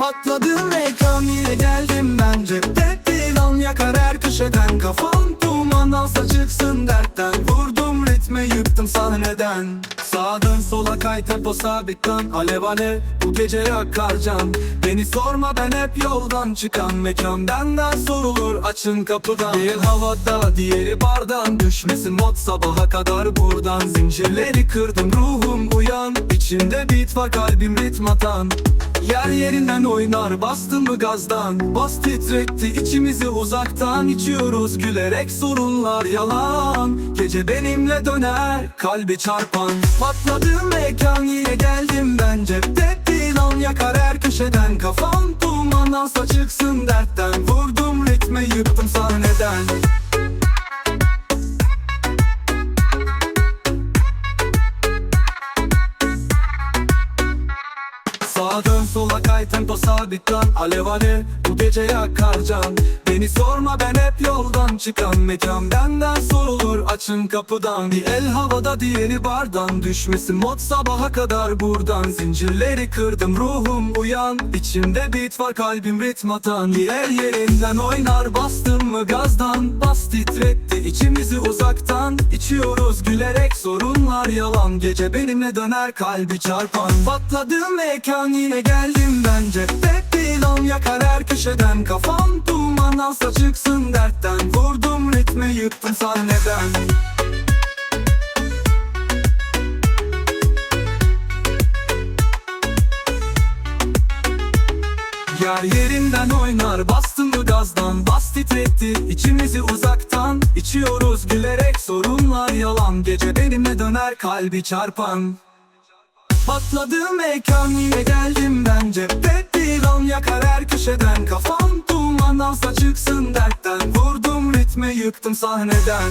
Patladım ekran yine geldim ben cepte. Dilan yakar her köşeden Kafam duman alsa çıksın dertten. Vurdum ritme yıktım sahneden Sağdan sola kay tempo sabit lan Alev alev bu gece yakar can. Beni sorma ben hep yoldan çıkan. Mekan benden sorulur açın kapıdan. Bir havada diğeri bardan. Düşmesin mod sabaha kadar buradan. Zincirleri kırdım ruhum uyan. İçimde beat var kalbim ritm atan Yer yerinden oynar bastın mı gazdan? Bas titretti içimizi uzaktan. İçiyoruz gülerek sorunlar yalan. Gece benimle döner kalbi çarpan. Patladım mekan yine geldim ben. Cepte Dilan yakar her köşeden. Kafam duman alsa çıksın dertten. Vurdum ritme yıktım sahneden tempo sabit lan Alev alev bu gece yakar can. Beni sorma ben hep yoldan çıkan Mekan. Benden sorulur açın kapıdan. Bir el havada diğeri bardan. Düşmesin mod sabaha kadar buradan. Zincirleri kırdım ruhum uyan. İçimde beat var kalbim ritm atan. Diğer yerinden oynar bastım mı gazdan? Bas titretti içimizi uzaktan yalan Gece benimle döner kalbi çarpan. Patladım mekan yine geldim bence. Tek dilan yakar her köşeden. Kafam duman alsa çıksın dertten. Vurdum ritme yıktım sahneden. Yer yerinden oynar bastın mı İçiyoruz gülerek sorunlar yalan. Gece benimle döner kalbi çarpan. Patladım mekan yine geldim ben. Cepte Dilan yakar her köşeden. Kafam duman alsa çıksın dertten. Vurdum ritme yıktım sahneden